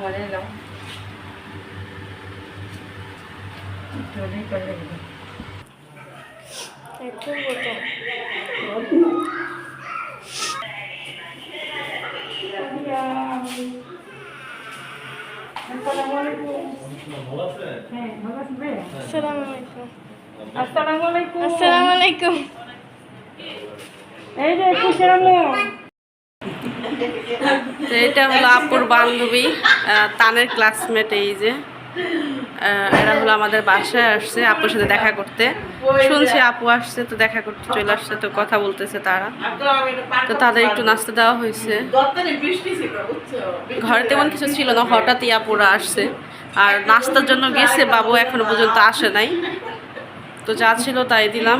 আমাদের একদম আসসালামু আলাইকুম আসসালামু আলাইকুম এই যে তো এটা হলো আপুর বান্ধবী। তানের ক্লাসমেট এই যে এরা হলো আমাদের বাসায় আসছে আপুর সাথে দেখা করতে। শুনছি আপু আসছে, তো দেখা করতে চলে আসছে, তো কথা বলতেছে তারা। তো তাদের একটু নাস্তা দেওয়া হয়েছে। ঘরে তেমন কিছু ছিল না, হঠাৎই আপুরা আসছে। আর নাস্তার জন্য গেছে, বাবু এখনও পর্যন্ত আসে নাই। তো যা ছিল তাই দিলাম।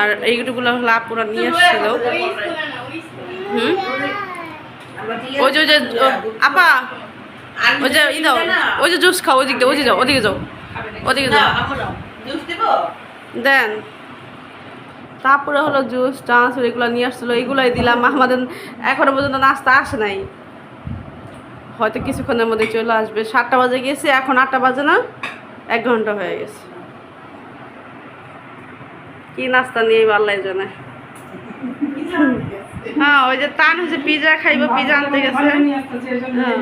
আর এইগুলো হলো আপুরা নিয়ে আসছিল। হুম? ওই যে আপা ওই যে ই দাও ওই যে জুস খাও ওদিক যাও ওদিকে যাও ওদিকে যাও। দেন। তারপরে হলো জুস টান্স এগুলো নিয়ে আসছিল এগুলোই দিলাম। আমাদের এখনও পর্যন্ত নাস্তা আসে নাই। হয়তো কিছুক্ষণের মধ্যে চলে আসবে। সাতটা বাজে গেছে এখন আটটা বাজে না এক ঘণ্টা হয়ে গেছে। কি নাস্তা নিয়ে আল্লাহ জানে? হ্যাঁ ওই যে তান হচ্ছে পিজা খাইবো পিজা আনতে গেছে। হ্যাঁ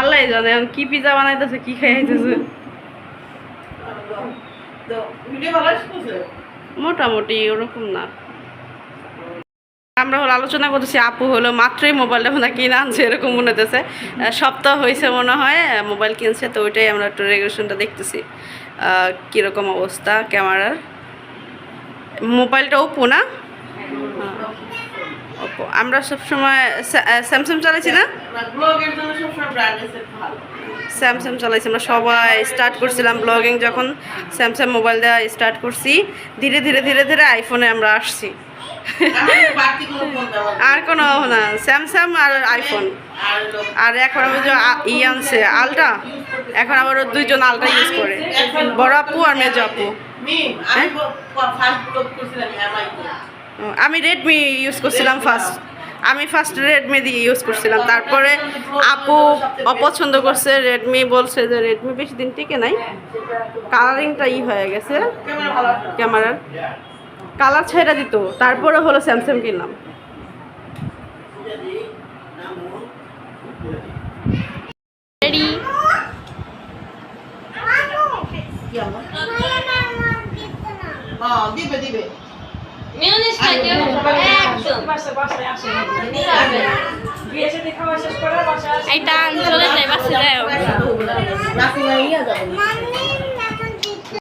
আল্লাহ জানে কি পিজা বানাইতেছে, কি খাইতেছে মোটামুটি ওরকম না। আমরা হলো আলোচনা করতেছি, আপু হলো মাত্রই মোবাইলটা মনে হয় কিনে আনছে, এরকম মনে হতেছে সপ্তাহ হয়েছে মনে হয় মোবাইল কিনছে, তো ওইটাই আমরা একটু রেগুলেশনটা দেখতেছি। কীরকম অবস্থা ক্যামেরার? মোবাইলটা ওপো না? ওপো আমরা সবসময় স্যামসাং চালাইছি না? স্যামসাং চালাইছি আমরা সবাই স্টার্ট করছিলাম ব্লগিং যখন স্যামসাং মোবাইল দেওয়া স্টার্ট করছি। ধীরে ধীরে ধীরে ধীরে আইফোনে আমরা আসছি। আর কোনো না স্যামসাং আর আইফোন আর এখন আমি ই আনছে আলট্রা এখন আবার দুইজন আলট্রা ইউজ করে। বড় আপু আর মেজ আপু। ও, আমি রেডমি ইউজ করছিলাম ফার্স্ট আমি ফার্স্ট রেডমি দিয়ে ইউজ করছিলাম। তারপরে আপু অপছন্দ করছে রেডমি বলছে যে রেডমি বেশি দিন টিকে নাই। কালারিংটা ই হয়ে গেছে। ক্যামেরার কালার ছেড়ে দিত। তারপরে হলো স্যামসাং কিনলাম। দিবে দিবে মিউনিস খাইতে একদম